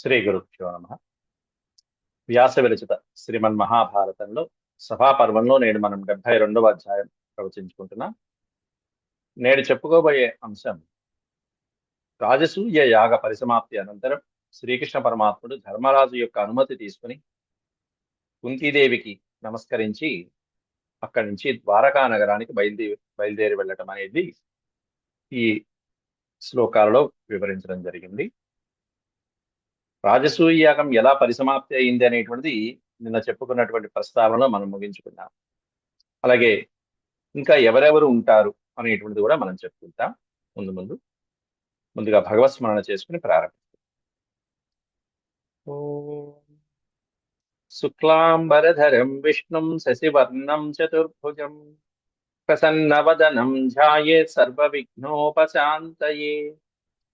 శ్రీ గురుభ్యో నమ. వ్యాస విరచిత శ్రీమన్ మహాభారతంలో సభాపర్వంలో నేడు మనం డెబ్బై రెండవ అధ్యాయం ప్రవచించుకుంటున్నాం. నేడు చెప్పుకోబోయే అంశం రాజసూయ యాగ పరిసమాప్తి అనంతరం శ్రీకృష్ణ పరమాత్ముడు ధర్మరాజు యొక్క అనుమతి తీసుకుని కుంతీదేవికి నమస్కరించి అక్కడి నుంచి ద్వారకా నగరానికి బయలుదేరి బయలుదేరి వెళ్ళటం అనేది ఈ శ్లోకాలలో వివరించడం జరిగింది. రాజసూయ యాగం ఎలా పరిసమాప్తి అయింది అనేటువంటిది నిన్న చెప్పుకున్నటువంటి ప్రస్తావనలో మనం ముగించుకున్నాం అలాగే ఇంకా ఎవరెవరు ఉంటారు అనేటువంటిది కూడా మనం చెప్పుకుంటాం. ముందు ముందు ముందుగా భగవత్ స్మరణ చేసుకుని ప్రారంభిస్తాం శుక్లాంబరధరం విష్ణుం శశివర్ణం చతుర్భుజం ప్రసన్నవదనం ధ్యాయే సర్వ విఘ్నోపశాంతయే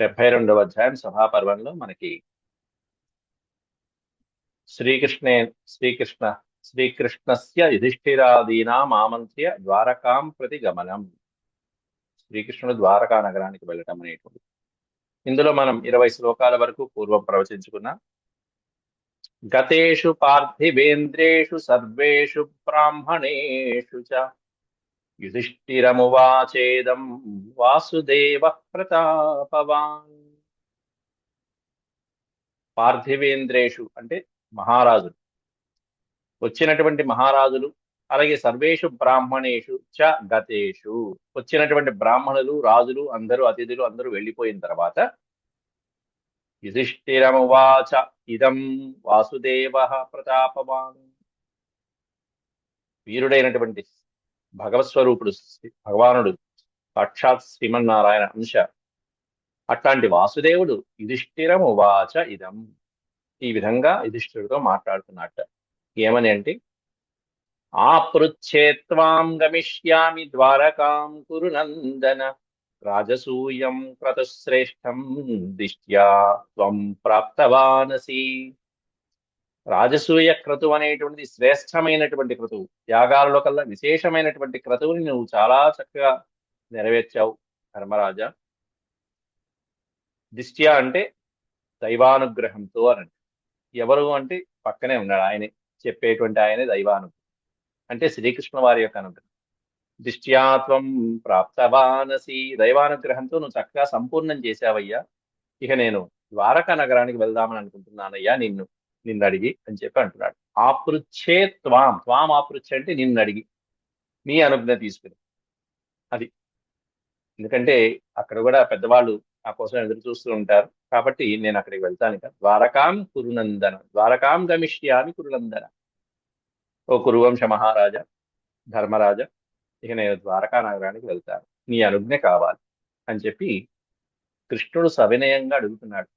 డెబ్బై రెండవ అధ్యాయం సభాపర్వంలో మనకి శ్రీకృష్ణే శ్రీకృష్ణ శ్రీకృష్ణస్య యుధిష్ఠిరాదీనాం ఆమంత్ర్య ద్వారకాం ప్రతి గమనం. శ్రీకృష్ణుడు ద్వారకా నగరానికి వెళ్ళటం అనేటువంటి ఇందులో మనం ఇరవై శ్లోకాల వరకు పూర్వం ప్రవచించుకున్నాం. గతేషు పార్థివేంద్రేషు సర్వేషు బ్రాహ్మణేషు చ యుధిష్ఠిరమువాచేదం వాసుదేవ ప్రతాపవాన్. పార్థివేంద్రేషు అంటే మహారాజులు. వచ్చినటువంటి మహారాజులు అలాగే సర్వేషు బ్రాహ్మణేషు చ గతేషు. వచ్చినటువంటి బ్రాహ్మణులు రాజులు అందరూ అతిథులు అందరూ వెళ్ళిపోయిన తర్వాత యుధిష్ఠిరమువాచ ఇదం వాసుదేవ ప్రతాపవాన్. వీరుడైనటువంటి భగవత్స్వరూపుడు భగవానుడు సాక్షాత్ శ్రీమన్నారాయణ అంశ. అట్లాంటి వాసుదేవుడు యుధిష్ఠిరము వాచ ఇదం. ఈ విధంగా యుధిష్ఠిరుడితో మాట్లాడుతున్నట్ట. ఏమని అంటే పృచ్ఛేత్వాం గమిష్యామి ద్వారకాం కురు నందన రాజసూయం క్రతుశ్రేష్టం దిష్ట్యా త్వం ప్రాప్తవానసి. రాజసూయ క్రతువు అనేటువంటిది శ్రేష్టమైనటువంటి క్రతువు. యాగాలలో కల్లా విశేషమైనటువంటి క్రతువుని నువ్వు చాలా చక్కగా నెరవేర్చావు ధర్మరాజా. దిష్ట్యా అంటే దైవానుగ్రహంతో అని ఎవరు అంటే పక్కనే ఉన్నాడు ఆయనే చెప్పేటువంటి ఆయనే దైవానుగ్రహం. అంటే శ్రీకృష్ణ వారి యొక్క అనుగ్రహం. దిష్ట్యాత్వం ప్రాప్తవానసి దైవానుగ్రహంతో నువ్వు చక్కగా సంపూర్ణం చేశావయ్యా. ఇక నేను ద్వారకా నగరానికి వెళ్దామని అనుకుంటున్నానయ్యా నిన్ను. నిన్ను అడిగి అని చెప్పి అంటున్నాడు. ఆపృచ్ఛే త్వాం త్వాం ఆపృచ్ఛ అంటే నిన్ను అడిగి నీ అనుజ్ఞ తీసుకుని. అది. ఎందుకంటే అక్కడ కూడా పెద్దవాళ్ళు నా కోసం ఎదురు చూస్తూ ఉంటారు. కాబట్టి నేను అక్కడికి వెళ్తాను ఇక. ద్వారకాం కురునందన ద్వారకాం గమిష్యామి కురునందన. ఓ కురువంశ మహారాజా ధర్మరాజా ఇక నేను ద్వారకా నగరానికి వెళ్తాను. నీ అనుజ్ఞ కావాలి అని చెప్పి కృష్ణుడు సవినయంగా అడుగుతున్నాడు.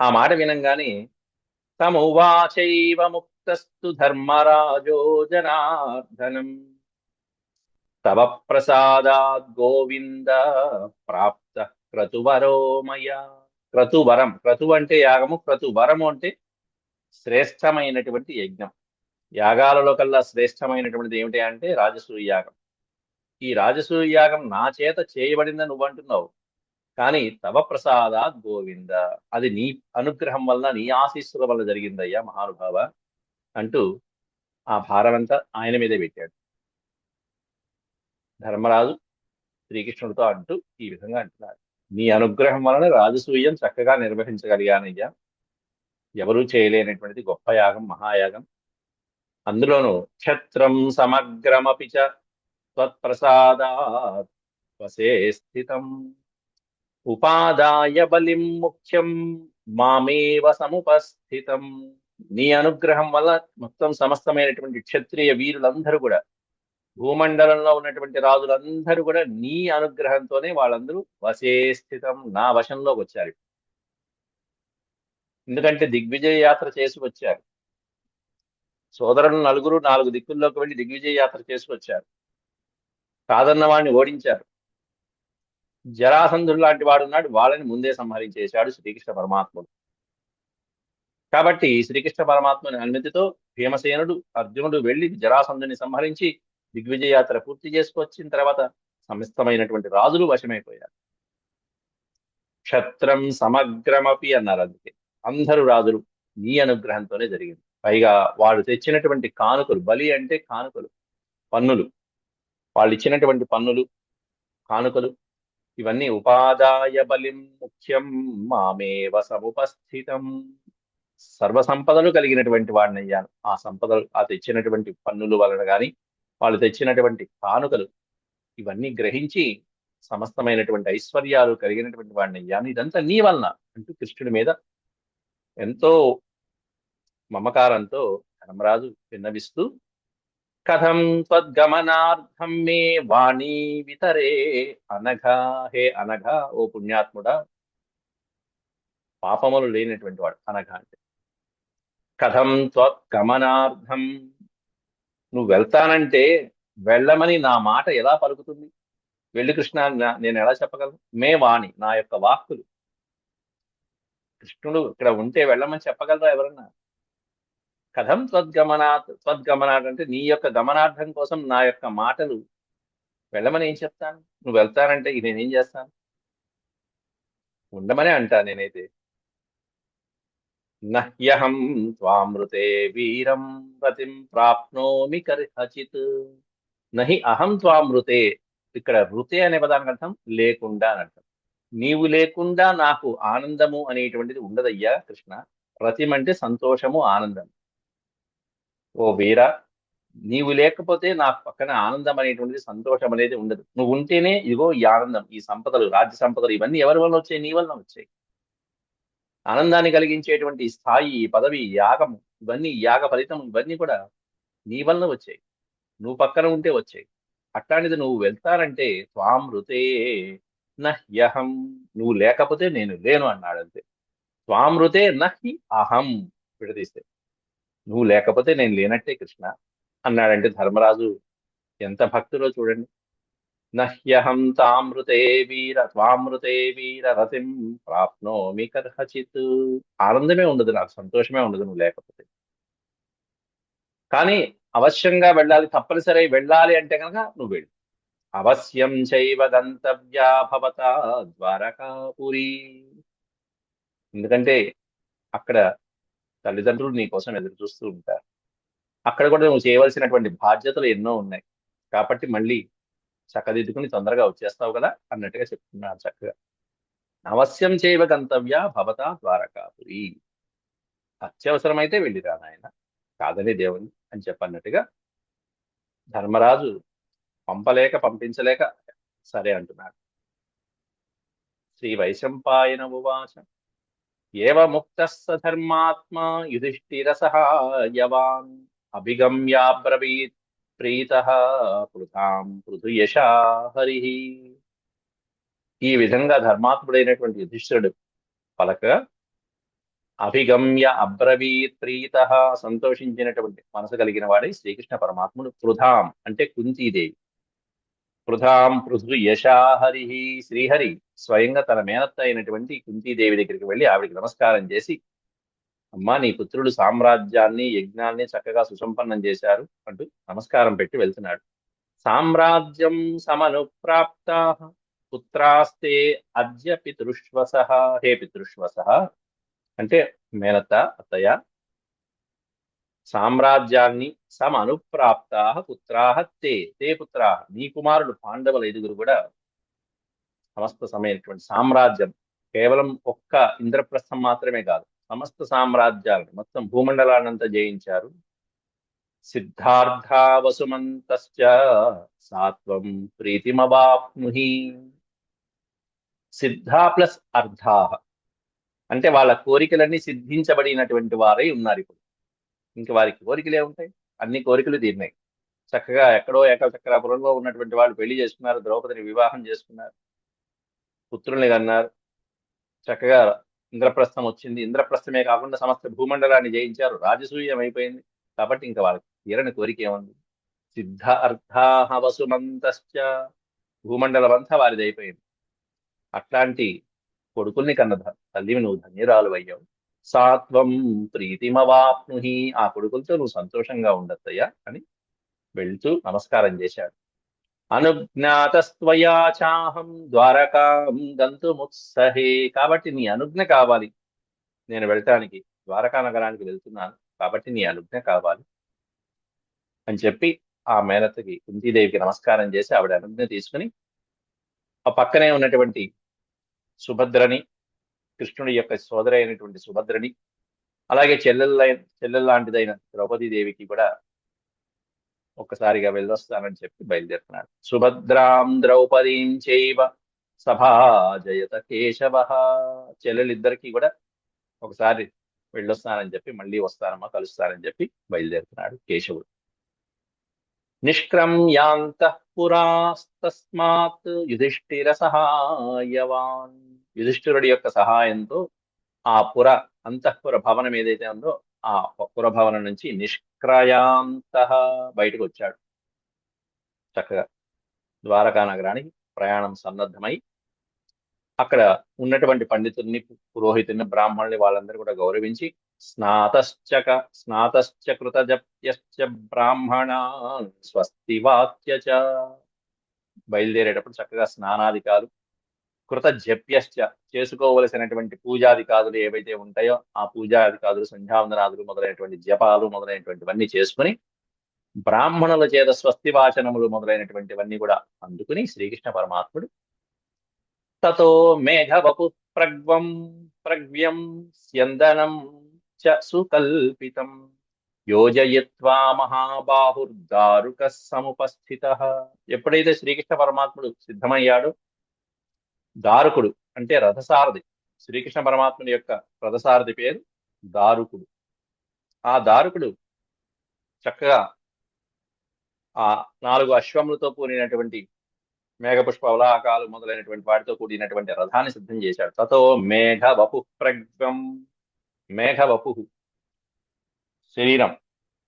ఆ మాట వినంగానే తమువాచైవ ముక్తస్తు ధర్మరాజో జనార్దనం. తవ ప్రసాదాద్ గోవింద ప్రాప్త క్రతువరోమయ క్రతువరం క్రతు అంటే యాగము క్రతువరము అంటే శ్రేష్టమైనటువంటి యజ్ఞం. యాగాలలో కల్లా శ్రేష్టమైనటువంటిది ఏమిటి అంటే రాజసూయ యాగం. ఈ రాజసూయ యాగం నా చేత చేయబడిందని నువ్వు అంటున్నావు. కానీ తవ ప్రసాదాత్ గోవింద. అది నీ అనుగ్రహం వల్ల నీ ఆశీస్సుల వల్ల జరిగిందయ్యా మహానుభావ అంటూ ఆ భారమంతా ఆయన మీదే పెట్టాడు. ధర్మరాజు శ్రీకృష్ణుడితో అంటూ ఈ విధంగా అంటున్నాడు నీ అనుగ్రహం వలన రాజసూయం చక్కగా నిర్వహించగలిగానయ్యా. ఎవరూ చేయలేనటువంటిది గొప్ప యాగం మహాయాగం. అందులోనూ క్షత్రం సమగ్రమపి త్వత్ప్రసాదా త్వత్ప్రసాదాత్ వసే స్థితం. ఉపాదాయ బలిం ముఖ్యం మామేవ సముపస్థితం. నీ అనుగ్రహం వల్ల మొత్తం సమస్తమైనటువంటి క్షత్రియ వీరులందరూ కూడా భూమండలంలో ఉన్నటువంటి రాజులందరూ కూడా నీ అనుగ్రహంతోనే వాళ్ళందరూ వశే స్థితం నా వశంలోకి వచ్చారు. ఎందుకంటే దిగ్విజయ యాత్ర చేసి వచ్చారు. సోదరులు నలుగురు నాలుగు దిక్కుల్లోకి వెళ్ళి దిగ్విజయ యాత్ర చేసి వచ్చారు. కాదన్న వాడిని ఓడించారు. జరాసంధుడు లాంటి వాడు ఉన్నాడు. వాళ్ళని ముందే సంహరించేశాడు శ్రీకృష్ణ పరమాత్ముడు. కాబట్టి శ్రీకృష్ణ పరమాత్మని అనుమతితో భీమసేనుడు అర్జునుడు వెళ్ళి జరాసంధుని సంహరించి దిగ్విజయ యాత్ర పూర్తి చేసుకొచ్చిన తర్వాత సమస్తమైనటువంటి రాజులు వశమైపోయారు. క్షత్రం సమగ్రమపి అన్నారు అందుకే. అందరూ రాజులు నీ అనుగ్రహంతోనే జరిగింది. పైగా వాళ్ళు తెచ్చినటువంటి కానుకలు బలి అంటే కానుకలు పన్నులు. వాళ్ళు ఇచ్చినటువంటి పన్నులు కానుకలు ఇవన్నీ ఉపాదాయ బలిం ముఖ్యం. మామేవ సముపస్థితం. సర్వ సంపదలు కలిగినటువంటి వాడిని అయ్యాను. ఆ సంపదలు ఆ తెచ్చినటువంటి పన్నులు వలన కానీ వాళ్ళు తెచ్చినటువంటి కానుకలు ఇవన్నీ గ్రహించి సమస్తమైనటువంటి ఐశ్వర్యాలు కలిగినటువంటి వాడిని అయ్యాను. ఇదంతా నీ వలన అంటూ కృష్ణుడి మీద ఎంతో మమకారంతో ధర్మరాజు విన్నవిస్తూ కథం త్వద్గమనార్థం మే వాణి వితరే. అనఘా హే అనఘా ఓ పుణ్యాత్ముడా. పాపములు లేనటువంటి వాడు అనఘా అంటే. కథం త్వద్గమనార్థం నువ్వు వెళ్తానంటే వెళ్ళమని నా మాట ఎలా పలుకుతుంది? వెళ్ళి కృష్ణ నేను ఎలా చెప్పగలను? మే వాణి నా యొక్క వాక్కులు. కృష్ణుడు ఇక్కడ ఉంటే వెళ్ళమని చెప్పగలరా ఎవరన్నా? కథం త్వద్గమనాత్ త్వద్గమనాత్ అంటే నీ యొక్క గమనార్థం కోసం నా యొక్క మాటలు వెళ్ళమని ఏం చెప్తాను? నువ్వు వెళ్తానంటే ఇది నేనేం చేస్తాను? ఉండమనే అంటా నేనైతే. నహ్యహం త్వామృతే వీరం రతిం ప్రాప్నోమి కర్హచిత్ నహి అహం త్వామృతే. ఇక్కడ రుతే అనే పదానికి అర్థం లేకుండా అని అర్థం. నీవు లేకుండా నాకు ఆనందము అనేటువంటిది ఉండదయ్యా కృష్ణ. రతిం అంటే సంతోషము ఆనందం ఓ వీర నీవు లేకపోతే నాకు పక్కన ఆనందం అనేటువంటిది సంతోషం అనేది ఉండదు. నువ్వు ఉంటేనే ఇదిగో ఈ ఆనందం ఈ సంపదలు రాజ్య సంపదలు ఇవన్నీ ఎవరి వల్ల వచ్చాయి? నీ వల్ల వచ్చాయి. ఆనందాన్ని కలిగించేటువంటి స్థాయి పదవి యాగం యాగము ఇవన్నీ యాగ ఫలితం ఇవన్నీ కూడా నీ వలన వచ్చాయి. నువ్వు పక్కన ఉంటే వచ్చాయి. అట్లాంటిది నువ్వు వెళ్తానంటే త్వామృతే నహ్యహం. నువ్వు లేకపోతే నేను లేను అన్నాడంతే. త్వామృతే నహి అహం విడదీస్తే నువ్వు లేకపోతే నేను లేనట్టే కృష్ణ అన్నాడంటే ధర్మరాజు ఎంత భక్తులో చూడండి. నహ్యహం తామృతే వీర త్వామృతే వీర రతిం ప్రాప్నోమి కర్హచిత్. ఆనందమే ఉండదు నాకు సంతోషమే ఉండదు నువ్వు లేకపోతే. కానీ అవశ్యంగా వెళ్ళాలి తప్పనిసరి వెళ్ళాలి అంటే కనుక నువ్వు వెళ్ళు. అవశ్యం చైవ గంతవ్యా భవత ద్వారకాపురి. ఎందుకంటే అక్కడ తల్లిదండ్రులు నీ కోసం ఎదురు చూస్తూ ఉంటారు. అక్కడ కూడా నువ్వు చేయవలసినటువంటి బాధ్యతలు ఎన్నో ఉన్నాయి. కాబట్టి మళ్ళీ చక్కదిద్దుకుని తొందరగా వచ్చేస్తావు కదా అన్నట్టుగా చెప్తున్నాడు చక్కగా. అవశ్యం చేయవ గంతవ్య భవత ద్వారకాపురి. అత్యవసరమైతే వెళ్ళిరా నాయన. కాదని దేవుని అని చెప్పన్నట్టుగా ధర్మరాజు పంపలేక పంపించలేక సరే అంటున్నాడు. శ్రీ వైశంపాయన ఉవాచం. ఏవ ముక్తస్స ధర్మాత్మ యుధిష్ఠిరసహాయవాన్ యుధిష్ఠిర అభిగమ్యాబ్రవీత్ ప్రీత పృథాం పృథుయశా హరి. ఈ విధంగా ధర్మాత్ముడైనటువంటి యుధిష్ఠిరుడు పలకగా అభిగమ్య అబ్రవీత్ ప్రీత సంతోషించినటువంటి మనసు కలిగిన వాడే శ్రీకృష్ణ పరమాత్ముడు పృథాం అంటే కుంతీదేవి. పృథాం పృథు యశాహరి శ్రీహరి. స్వయంగా తన మేనత్త అయినటువంటి కుంతీదేవి దగ్గరికి వెళ్ళి ఆవిడికి నమస్కారం చేసి అమ్మా నీ పుత్రుడు సామ్రాజ్యాన్ని యజ్ఞాన్ని చక్కగా సుసంపన్నం చేశారు అంటూ నమస్కారం పెట్టి వెళ్తున్నాడు. సామ్రాజ్యం సమనుప్రాప్త పుత్రాస్తే అద్య పితృష్వస. హే పితృష్వస అంటే మేనత్త అత్తయ్య సామ్రాజ్యాన్ని సమ అనుప్రాప్తా పుత్రాహ తే. తే పుత్ర. నీ కుమారుడు పాండవుల ఐదుగురు కూడా సమస్త సమయమైనటువంటి సామ్రాజ్యం కేవలం ఒక్క ఇంద్రప్రస్థం మాత్రమే కాదు సమస్త సామ్రాజ్యాలను మొత్తం భూమండలాన్నంతా జయించారు. సిద్ధార్థ వసుమంతశ్చ సాత్వం ప్రీతిమవాప్నుహి. సిద్ధ ప్లస్ అర్ధా. అంటే వాళ్ళ కోరికలన్నీ సిద్ధించబడినటువంటి వారై ఉన్నారు ఇప్పుడు. ఇంక వారికి కోరికలే ఉంటాయి. అన్ని కోరికలు తీరినాయి. చక్కగా ఎక్కడో ఏకచక్రాపురంలో ఉన్నటువంటి వాళ్ళు పెళ్ళి చేసుకున్నారు ద్రౌపదిని వివాహం చేసుకున్నారు పుత్రుల్ని కన్నారు. చక్కగా ఇంద్రప్రస్థం వచ్చింది. ఇంద్రప్రస్థమే కాకుండా సమస్త భూమండలాన్ని జయించారు. రాజసూయం అయిపోయింది. కాబట్టి ఇంకా వాళ్ళకి తీరని కోరిక ఏముంది? సిద్ధ అర్థాహ వసుమంతశ్చ భూమండలం అంతా వారిది అయిపోయింది అట్లాంటి కొడుకుల్ని కన్న తల్లివి నువ్వు ధన్యురాలు అయ్యావు. సాత్వం ప్రీతిమవాప్నుహి. ఆ కొడుకులతో నువ్వు సంతోషంగా ఉండద్దయ్యా అని వెళ్తూ నమస్కారం చేశాడు. అనుజ్ఞాతస్త్వయా చాహం ద్వారకాం గంతుముత్సహే. కాబట్టి నీ అనుజ్ఞ కావాలి. నేను వెళ్ళటానికి ద్వారకా నగరానికి వెళ్తున్నాను. కాబట్టి నీ అనుజ్ఞ కావాలి అని చెప్పి ఆ మేనతకి కుంతీదేవికి నమస్కారం చేసి ఆవిడ అనుజ్ఞ తీసుకుని ఆ పక్కనే ఉన్నటువంటి సుభద్రని కృష్ణుడి యొక్క సోదరి అయినటువంటి సుభద్రని అలాగే చెల్లెళ్ళ చెల్లెల్ లాంటిదైన ద్రౌపదీ దేవికి కూడా ఒక్కసారిగా వెళ్ళొస్తానని చెప్పి బయలుదేరుతున్నాడు. సుభద్రాం ద్రౌపదీం చైవ సభా జయత కేశవ చెల్లెలిద్దరికీ కూడా ఒకసారి వెళ్ళొస్తానని చెప్పి మళ్ళీ వస్తానమ్మా కలుస్తానని చెప్పి బయలుదేరుతున్నాడు కేశవుడు. నిష్క్రమ్యాంతఃపురాస్తస్మాత్ యుధిష్ఠిర సహాయవాన్. యుధిష్ఠిరుడి యొక్క సహాయంతో ఆ పుర అంతఃపుర భవనం ఏదైతే ఉందో ఆ పుర భవనం నుంచి నిష్క్రయాంత బయటకు వచ్చాడు చక్కగా ద్వారకా నగరానికి ప్రయాణం సన్నద్ధమై అక్కడ ఉన్నటువంటి పండితుల్ని పురోహితుల్ని బ్రాహ్మణుని వాళ్ళందరూ కూడా గౌరవించి స్నాతశ్చక స్నాతశ్చ కృత జప్యశ్చ స్వస్తి వాక్య బయలుదేరేటప్పుడు చక్కగా స్నానాధికాలు కృతజప్యశ్చ చేసుకోవలసినటువంటి పూజాధికారులు ఏవైతే ఉంటాయో ఆ పూజాధికారులు సంధ్యావందనాదులు మొదలైనటువంటి జపాలు మొదలైనటువంటివన్నీ చేసుకుని బ్రాహ్మణుల చేత స్వస్తి వాచనములు మొదలైనటువంటివన్నీ కూడా అందుకుని శ్రీకృష్ణ పరమాత్ముడు తతో మేఘవపు ప్రగ్వం ప్రగ్వ్యం స్యందనం చ సుకల్పితం యోజయత్వా మహాబాహుర్దారుక సముపస్థిత ఎప్పుడైతే శ్రీకృష్ణ పరమాత్ముడు సిద్ధమయ్యాడు దారుకుడు అంటే రథసారథి. శ్రీకృష్ణ పరమాత్ముని యొక్క రథసారథి పేరు దారుకుడు. ఆ దారుకుడు చక్కగా ఆ నాలుగు అశ్వములతో కూడినటువంటి మేఘపుష్ప ఉలాకాలు మొదలైనటువంటి వాటితో కూడినటువంటి రథాన్ని సిద్ధం చేశాడు. తతో మేఘ వపు ప్రజ్ఞం. మేఘ వపు శరీరం.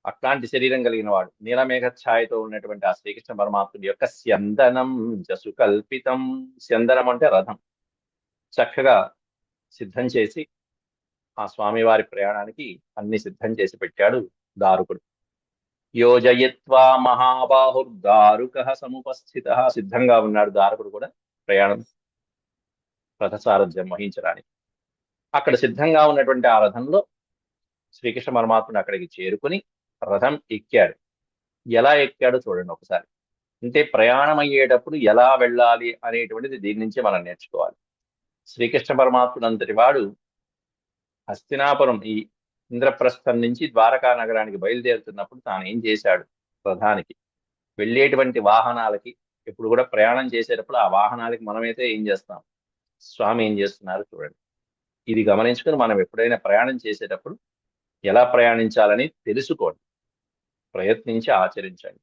అట్లాంటి శరీరం కలిగిన వాడు. నీలమేఘ ఛాయతో ఉన్నటువంటి ఆ శ్రీకృష్ణ పరమాత్ముడి యొక్క స్యందనం జసు కల్పితం. స్యందనం అంటే రథం. చక్కగా సిద్ధం చేసి ఆ స్వామివారి ప్రయాణానికి అన్ని సిద్ధం చేసి పెట్టాడు దారుకుడు. యోజయత్వా మహాబాహుర్దారుక సముపస్థిత సిద్ధంగా ఉన్నాడు దారుకుడు కూడా ప్రయాణం రథసారథ్యం వహించడానికి. అక్కడ సిద్ధంగా ఉన్నటువంటి ఆ రథంలో శ్రీకృష్ణ పరమాత్ముడు అక్కడికి చేరుకుని రథం ఎక్కాడు. ఎలా ఎక్కాడో చూడండి ఒకసారి. అంటే ప్రయాణం అయ్యేటప్పుడు ఎలా వెళ్ళాలి అనేటువంటిది దీని నుంచి మనం నేర్చుకోవాలి. శ్రీకృష్ణ పరమాత్ముడు అంతటి వాడు హస్తినాపురం ఈ ఇంద్రప్రస్థం నుంచి ద్వారకా నగరానికి బయలుదేరుతున్నప్పుడు తాను ఏం చేశాడు రథానికి? వెళ్ళేటువంటి వాహనాలకి ఇప్పుడు కూడా ప్రయాణం చేసేటప్పుడు ఆ వాహనాలకి మనమైతే ఏం చేస్తాం? స్వామి ఏం చేస్తున్నారు చూడండి. ఇది గమనించుకొని మనం ఎప్పుడైనా ప్రయాణం చేసేటప్పుడు ఎలా ప్రయాణించాలని తెలుసుకోండి. ప్రయత్నించి ఆచరించండి.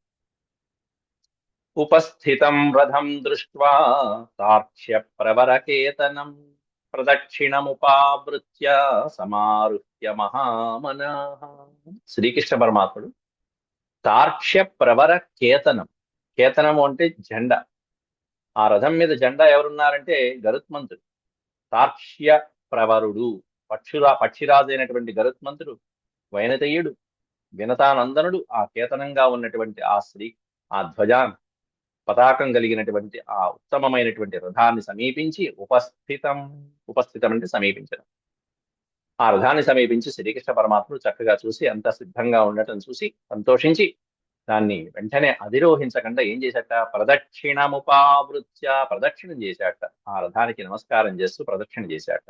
ఉపస్థితం రథం దృష్ట్వా సాక్ష్య ప్రవరకేతనం ప్రదక్షిణముపావృత్య సమారుహ్య మహామన. శ్రీకృష్ణ పరమాత్ముడు తార్క్ష్య ప్రవర కేతనం కేతనము అంటే జెండా. ఆ రథం మీద జెండా ఎవరున్నారంటే గరుత్మంతుడు. తార్క్ష్య ప్రవరుడు. పక్షురా పక్షిరాజు అయినటువంటి గరుత్మంతుడు వైనతయుడు. వినతానందనుడు ఆ కేతనంగా ఉన్నటువంటి ఆ శ్రీ ఆ ధ్వజాన్ పతాకం కలిగినటువంటి ఆ ఉత్తమమైనటువంటి రథాన్ని సమీపించి ఉపస్థితం ఉపస్థితం అంటే సమీపించడం. ఆ రథాన్ని సమీపించి శ్రీకృష్ణ పరమాత్ముడు చక్కగా చూసి అంత సిద్ధంగా ఉండటం చూసి సంతోషించి దాన్ని వెంటనే అధిరోహించకుండా ఏం చేశాట? ప్రదక్షిణముపావృత్య ప్రదక్షిణం చేశాట. ఆ రథానికి నమస్కారం చేస్తూ ప్రదక్షిణ చేశాట.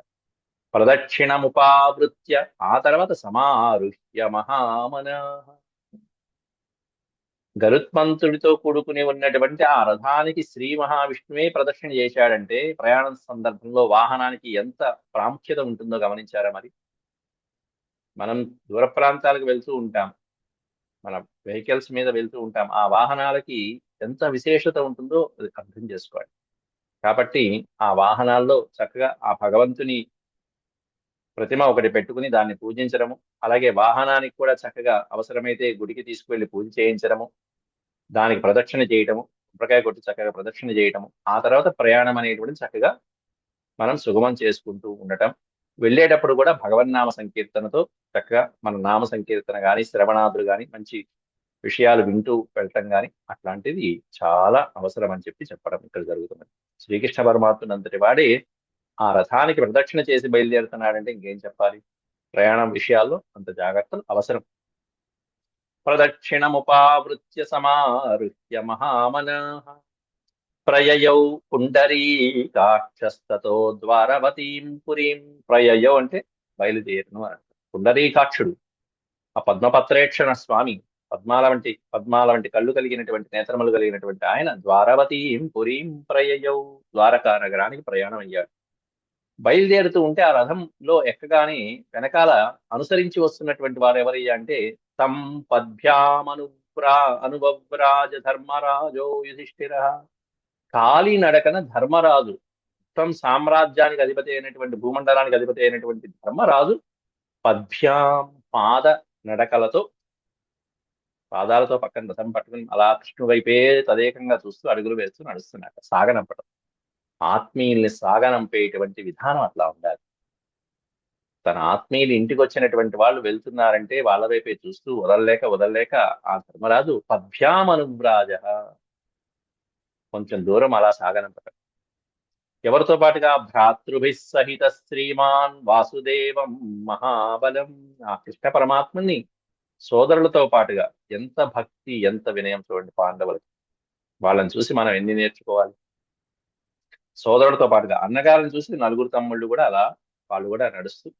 ప్రదక్షిణముపావృత్య. ఆ తర్వాత సమారుహ్య మహామనా. గరుత్మంతుడితో కూడుకుని ఉన్నటువంటి ఆ రథానికి శ్రీ మహావిష్ణువే ప్రదక్షిణ చేశాడంటే ప్రయాణం సందర్భంలో వాహనానికి ఎంత ప్రాముఖ్యత ఉంటుందో గమనించారా మరి? మనం దూర ప్రాంతాలకు వెళ్తూ ఉంటాం. మన వెహికల్స్ మీద వెళ్తూ ఉంటాం. ఆ వాహనాలకి ఎంత విశేషత ఉంటుందో అది అర్థం చేసుకోవాలి. కాబట్టి ఆ వాహనాల్లో చక్కగా ఆ భగవంతుని ప్రతిమ ఒకటి పెట్టుకుని దాన్ని పూజించడము అలాగే వాహనానికి కూడా చక్కగా అవసరమైతే గుడికి తీసుకువెళ్ళి పూజ చేయించడము దానికి ప్రదక్షిణ చేయటము కొబ్బరికాయ కొట్టి చక్కగా ప్రదక్షిణ చేయటము ఆ తర్వాత ప్రయాణం అనేటువంటి చక్కగా మనం సుగమం చేసుకుంటూ ఉండటం. వెళ్ళేటప్పుడు కూడా భగవన్నామ సంకీర్తనతో చక్కగా మన నామ సంకీర్తన కానీ శ్రవణాదులు కానీ మంచి విషయాలు వింటూ వెళ్ళటం కానీ అట్లాంటిది చాలా అవసరం అని చెప్పి చెప్పడం ఇక్కడ జరుగుతుంది శ్రీకృష్ణ పరమాత్మునంతటి వాడే ఆ రథానికి ప్రదక్షిణ చేసి బయలుదేరుతున్నాడంటే ఇంకేం చెప్పాలి? ప్రయాణం విషయాల్లో అంత జాగ్రత్తలు అవసరం. ప్రదక్షిణముపావృత్య సమారుహ్య మహామన ప్రయయౌ పుండరీకాక్షస్తతో ద్వారవతీం పురీం ప్రయయౌ అంటే బయలుదేరును అని పుండరీకాక్షుడు ఆ పద్మపత్రేక్షణ స్వామి పద్మాల వంటి పద్మాల వంటి కళ్ళు కలిగినటువంటి నేత్రములు కలిగినటువంటి ఆయన ద్వారవతీం పురీం ప్రయయౌ ద్వారకా నగరానికి ప్రయాణం అయ్యాడు బయలుదేరుతూ ఉంటే ఆ రథంలో ఎక్కగానే వెనకాల అనుసరించి వస్తున్నటువంటి వారు ఎవరయ్యా అంటే తం పద్భ్యామనువ్రా అనుభవ్రాజ ధర్మరాజో యుధిష్ఠిర. కాలి నడకన ధర్మరాజు మొత్తం సామ్రాజ్యానికి అధిపతి అయినటువంటి భూమండలానికి అధిపతి అయినటువంటి ధర్మరాజు పద్భ్యాం పాద నడకలతో పాదాలతో పక్కన రథం పట్టుకుని అలా కృష్ణు వైపే తదేకంగా చూస్తూ అడుగులు వేస్తూ నడుస్తున్నాడు సాగనంపడం ఆత్మీయుల్ని సాగనంపేటువంటి విధానం అట్లా ఉండాలి. తన ఆత్మీయులు ఇంటికి వచ్చినటువంటి వాళ్ళు వెళ్తున్నారంటే వాళ్ళ వైపే చూస్తూ వదలలేక వదలలేక ఆ ధర్మరాజు పద్భ్యామనువ్రాజ కొంచెం దూరం అలా సాగనంపట. ఎవరితో పాటుగా? భ్రాతృభి సహిత శ్రీమాన్ వాసుదేవం మహాబలం. ఆ కృష్ణ పరమాత్మని సోదరులతో పాటుగా ఎంత భక్తి ఎంత వినయం చూడండి పాండవులకి. వాళ్ళని చూసి మనం ఎన్ని నేర్చుకోవాలి? సోదరుడితో పాటుగా అన్నగారిని చూసి నలుగురు తమ్ముళ్ళు కూడా అలా వాళ్ళు కూడా నడుస్తూ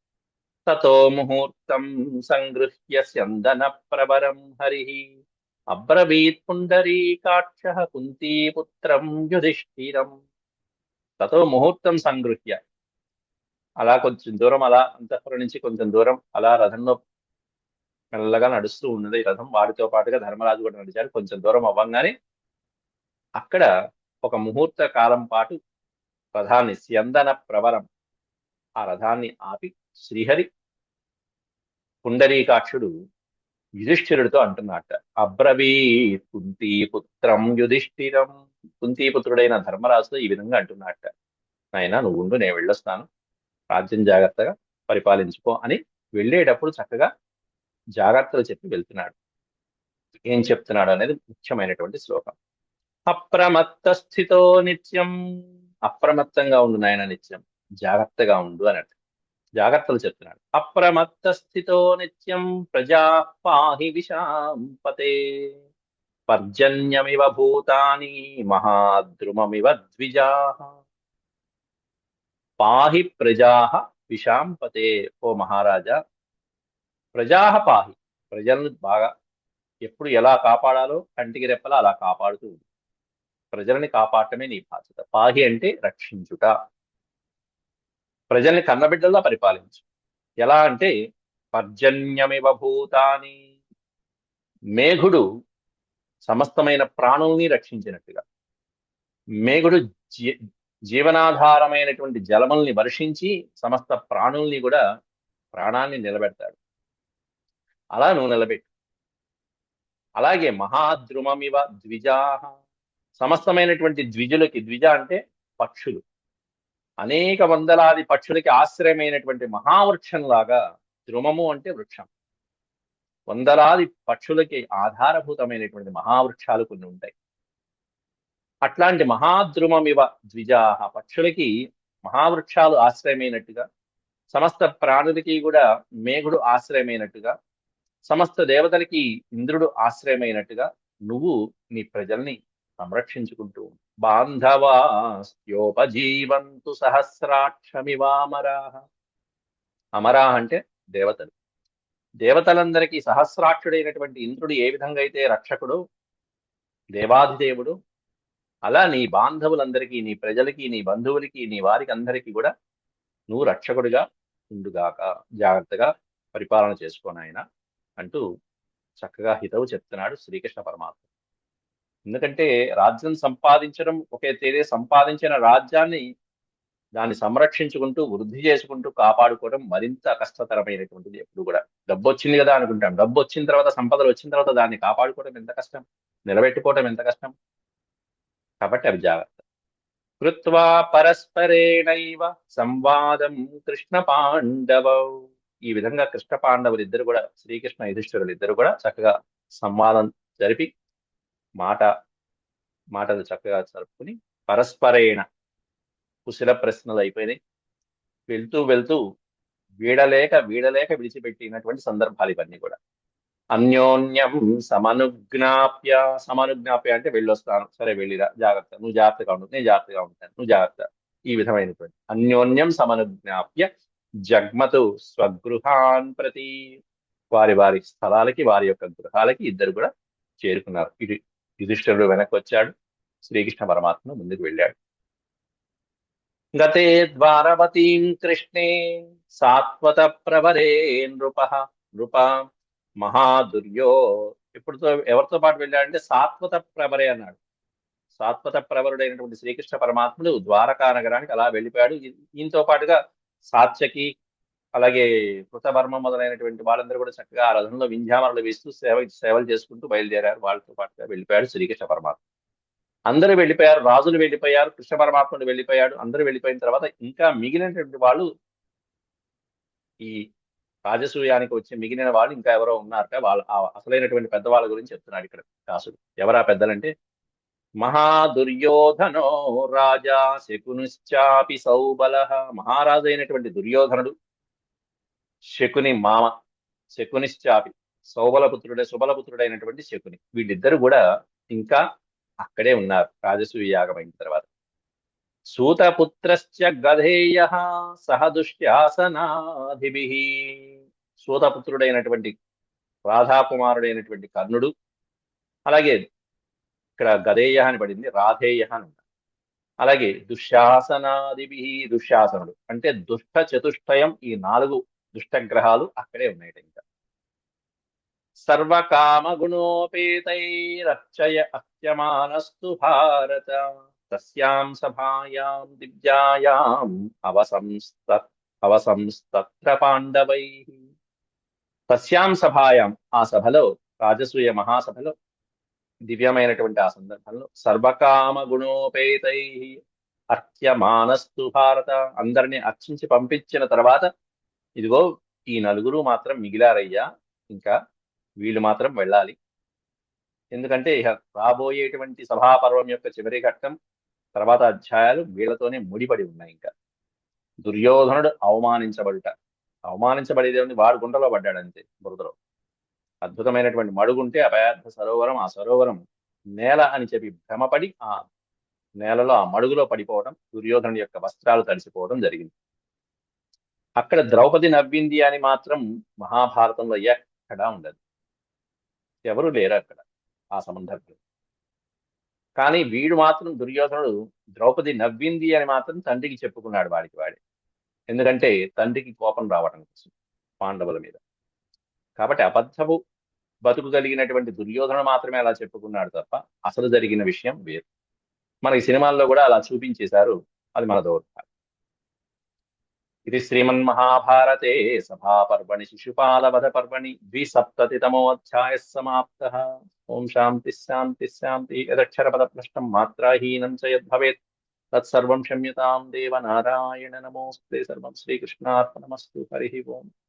తతో ముహూర్తం సంగృహ్య స్యందన ప్రవరం హరి అబ్రవీత్ పుండరీకాక్ష కుంతీపుత్రం యుధిష్ఠిరం. తతో ముహూర్తం సంగృహ్య. అలా కొంచెం దూరం అలా అంతఃపురం నుంచి కొంచెం దూరం అలా రథంలో మెల్లగా నడుస్తూ ఉన్నది ఈ రథం. వాడితో పాటుగా ధర్మరాజు కూడా నడిచారు. కొంచెం దూరం అవ్వంగానే అక్కడ ఒక ముహూర్త కాలం పాటు రథాన్ని స్యందన ప్రవరం ఆ రథాన్ని ఆపి శ్రీహరి పుండరీకాక్షుడు యుధిష్ఠిరుడితో అంటున్నట్ట అబ్రవీత్ కుంతీపుత్రం యుధిష్ఠిరం. కుంతీపుత్రుడైన ధర్మరాజుతో ఈ విధంగా అంటున్నట్ట నాయన నువ్వు ఉండు నేను వెళ్ళొస్తాను. రాజ్యం జాగ్రత్తగా పరిపాలించుకో అని వెళ్ళేటప్పుడు చక్కగా జాగ్రత్తలు చెప్పి వెళ్తున్నాడు. ఏం చెప్తున్నాడు అనేది ముఖ్యమైనటువంటి శ్లోకం. అప్రమత్త స్థితో నిత్యం అప్రమత్తంగా ఉండు నాయన నిత్యం. జాగ్రత్తగా ఉండు అని జాగ్రత్తలు చెప్తున్నాడు. అప్రమత్త స్థితో నిత్యం ప్రజా పాహి విశాంపతే. పర్జన్యమివ భూతాని మహాద్రుమమివ ద్విజా. పాహి ప్రజా విశాంపతే. ఓ మహారాజా ప్రజా పాహి. ప్రజలను బాగా ఎప్పుడు ఎలా కాపాడాలో కంటికి రెప్పలా అలా కాపాడుతూ ఉంది ప్రజల్ని కాపాడటమే నీ బాధ్యత. పాహి అంటే రక్షించుట. ప్రజల్ని కన్నబిడ్డల్లా పరిపాలించు. ఎలా అంటే పర్జన్యమివ భూతాని. మేఘుడు సమస్తమైన ప్రాణుల్ని రక్షించినట్టుగా. మేఘుడు జీ జీవనాధారమైనటువంటి జలముల్ని వర్షించి సమస్త ప్రాణుల్ని కూడా ప్రాణాన్ని నిలబెడతాడు. అలా నువ్వు నిలబెట్టు. అలాగే మహాద్రుమమివ ద్విజాహ. సమస్తమైనటువంటి ద్విజులకి ద్విజ అంటే పక్షులు. అనేక వందలాది పక్షులకి ఆశ్రయమైనటువంటి మహావృక్షంలాగా ద్రుమము అంటే వృక్షం. వందలాది పక్షులకి ఆధారభూతమైనటువంటి మహావృక్షాలు కొన్ని ఉంటాయి. అట్లాంటి మహాద్రుమమివ ద్విజాహ పక్షులకి మహావృక్షాలు ఆశ్రయమైనట్టుగా సమస్త ప్రాణులకి కూడా మేఘుడు ఆశ్రయమైనట్టుగా సమస్త దేవతలకి ఇంద్రుడు ఆశ్రయమైనట్టుగా నువ్వు నీ ప్రజల్ని సంరక్షించుకుంటూ బాంధవాస్యోపజీవంతు సహస్రాక్షమివామరా అమరాహ అంటే దేవతలు. దేవతలందరికీ సహస్రాక్షుడైనటువంటి ఇంద్రుడు ఏ విధంగా అయితే రక్షకుడు దేవాధిదేవుడు అలా నీ బాంధవులందరికీ నీ ప్రజలకి నీ బంధువులకి నీ వారికి అందరికీ కూడా నువ్వు రక్షకుడిగా ఉండుగాక జాగ్రత్తగా పరిపాలన చేసుకోనాయన అంటూ చక్కగా హితవు చెప్తున్నాడు శ్రీకృష్ణ పరమాత్మ. ఎందుకంటే రాజ్యం సంపాదించడం ఒకే తేదే సంపాదించిన రాజ్యాన్ని దాన్ని సంరక్షించుకుంటూ వృద్ధి చేసుకుంటూ కాపాడుకోవడం మరింత కష్టతరమైనటువంటిది ఎప్పుడు కూడా. డబ్బు వచ్చింది కదా అనుకుంటాం. డబ్బు వచ్చిన తర్వాత సంపదలు వచ్చిన తర్వాత దాన్ని కాపాడుకోవడం ఎంత కష్టం? నిలబెట్టుకోవడం ఎంత కష్టం? కాబట్టి అవి జాగ్రత్త. కృత్వా పరస్పరేణైవ సంవాదం కృష్ణ పాండవ. ఈ విధంగా కృష్ణ పాండవులు ఇద్దరు కూడా శ్రీకృష్ణ యుధిష్ఠిరులు ఇద్దరు కూడా చక్కగా సంవాదం జరిపి మాట మాటలు చక్కగా జరుపుకుని పరస్పరేణ కుశల ప్రశ్నలు అయిపోయినాయి. వెళ్తూ వెళ్తూ వీడలేక వీడలేక విడిచిపెట్టినటువంటి సందర్భాలు ఇవన్నీ కూడా. అన్యోన్యం సమనుజ్ఞాప్య సమనుజ్ఞాప్య అంటే వెళ్ళొస్తాను. సరే వెళ్ళిరా జాగ్రత్త. నువ్వు జాగ్రత్తగా ఉండు నేను జాగ్రత్తగా ఉంటాను. నువ్వు జాగ్రత్త. ఈ విధమైనటువంటి అన్యోన్యం సమనుజ్ఞాప్య జగ్మతు స్వగృహాన్ ప్రతి వారి వారి స్థలాలకి వారి యొక్క గృహాలకి ఇద్దరు కూడా చేరుకున్నారు. ఇది యుధిష్ఠరుడు వెనక్కి వచ్చాడు శ్రీకృష్ణ పరమాత్మ ముందుకు వెళ్ళాడు. గతే ద్వారవతీం కృష్ణే సాత్వత ప్రవరే నృప. నృప మహాదుర్యో. ఎప్పుడుతో ఎవరితో పాటు వెళ్ళాడంటే సాత్వత ప్రవరే అన్నాడు. సాత్వత ప్రవరుడైనటువంటి శ్రీకృష్ణ పరమాత్ముడు ద్వారకా నగరానికి అలా వెళ్ళిపోయాడు. ఈయనతో పాటుగా సాత్యకి అలాగే కృతవర్మ మొదలైనటువంటి వాళ్ళందరూ కూడా చక్కగా ఆ రథంలో వింధ్యామరలు వేస్తూ సేవ సేవలు చేసుకుంటూ బయలుదేరారు. వాళ్ళతో పాటుగా వెళ్ళిపోయాడు శ్రీకృష్ణ పరమాత్మ. అందరూ వెళ్ళిపోయారు రాజులు వెళ్ళిపోయారు కృష్ణ పరమాత్ముడు వెళ్ళిపోయాడు అందరూ వెళ్ళిపోయిన తర్వాత ఇంకా మిగిలినటువంటి వాళ్ళు ఈ రాజసూయానికి వచ్చి మిగిలిన వాళ్ళు ఇంకా ఎవరో ఉన్నారు వాళ్ళ అసలైనటువంటి పెద్దవాళ్ళ గురించి చెప్తున్నాడు ఇక్కడ దాసుడు. ఎవరా పెద్దలంటే మహాదుర్యోధనో రాజా శకునిశ్చాపి సౌబల మహారాజు అయినటువంటి దుర్యోధనుడు. శకుని మామ శకునిశ్చాపి సౌబలపుత్రుడే సుబలపుత్రుడైనటువంటి శకుని. వీళ్ళిద్దరు కూడా ఇంకా అక్కడే ఉన్నారు. రాజసూయ యాగం అయిన తర్వాత. సూతపుత్రశ్చ గధేయ సహ దుష్ట్యాసనాధిభి. సూతపుత్రుడైనటువంటి రాధాకుమారుడైనటువంటి కర్ణుడు అలాగే ఇక్కడ గధేయ అని పడింది రాధేయ అని అలాగే దుశ్శాసనాదిభి దుశ్శాసనుడు అంటే దుష్ట చతుష్టయం ఈ నాలుగు దుష్టగ్రహాలు అక్కడే ఉన్నాయి ఇంకా. సర్వకామగుణోపేతైరర్చయ అత్యమానస్తు భారత. తస్యాం సభాయాం దివ్యాయాం అవసంస్త అవసంస్తత్ర పాండవై. తస్యాం సభాయాం ఆ సభలో రాజసూయ మహాసభలో దివ్యమైనటువంటి ఆ సందర్భంలో సర్వకామ గుణోపేతై అర్చ్యమానస్తు భారత. అందరిని అర్చించి పంపించిన తర్వాత ఇదిగో ఈ నలుగురు మాత్రం మిగిలారయ్యా. ఇంకా వీళ్ళు మాత్రం వెళ్ళాలి. ఎందుకంటే ఇక రాబోయేటువంటి సభాపర్వం యొక్క చివరి ఘట్టం తర్వాత అధ్యాయాలు వీళ్ళతోనే ముడిపడి ఉన్నాయి ఇంకా. దుర్యోధనుడు అవమానించబడుట. అవమానించబడేదేమని వాడు గుంటలో పడ్డాడు అంతే బురదలో. అద్భుతమైనటువంటి మడుగుంటే అపయార్థ సరోవరం ఆ సరోవరం నేల అని చెప్పి భ్రమపడి ఆ నేలలో ఆ మడుగులో పడిపోవడం దుర్యోధనుడి యొక్క వస్త్రాలు తడిసిపోవడం జరిగింది. అక్కడ ద్రౌపది నవ్వింది అని మాత్రం మహాభారతంలో ఎక్కడా ఉండదు. ఎవరు లేరు అక్కడ ఆ సందర్భంలో. కానీ వీడు మాత్రం దుర్యోధనుడు ద్రౌపది నవ్వింది అని మాత్రం తండ్రికి చెప్పుకున్నాడు వాడికి వాడే. ఎందుకంటే తండ్రికి కోపం రావడం కోసం పాండవుల మీద. కాబట్టి అబద్ధపు బతుకు కలిగినటువంటి దుర్యోధనుడు మాత్రమే అలా చెప్పుకున్నాడు తప్ప అసలు జరిగిన విషయం వేరు. మనకి సినిమాల్లో కూడా అలా చూపించేశారు. అది మన దౌర్భాగ్యం. इति श्रीमन्महाभारते सभापर्वणि शिशुपालवधपर्वणि द्विसप्ततितमोऽध्यायः समाप्तः। ॐ शान्तिः शान्तिः शान्तिः। यदक्षरपदप्रष्टं मात्राहीनं च यद्भवेत्। तत्सर्वं क्षम्यतां देवनारायण। नमोऽस्ते। सर्वं श्रीकृष्णार्पणमस्तु। हरिः ओम्।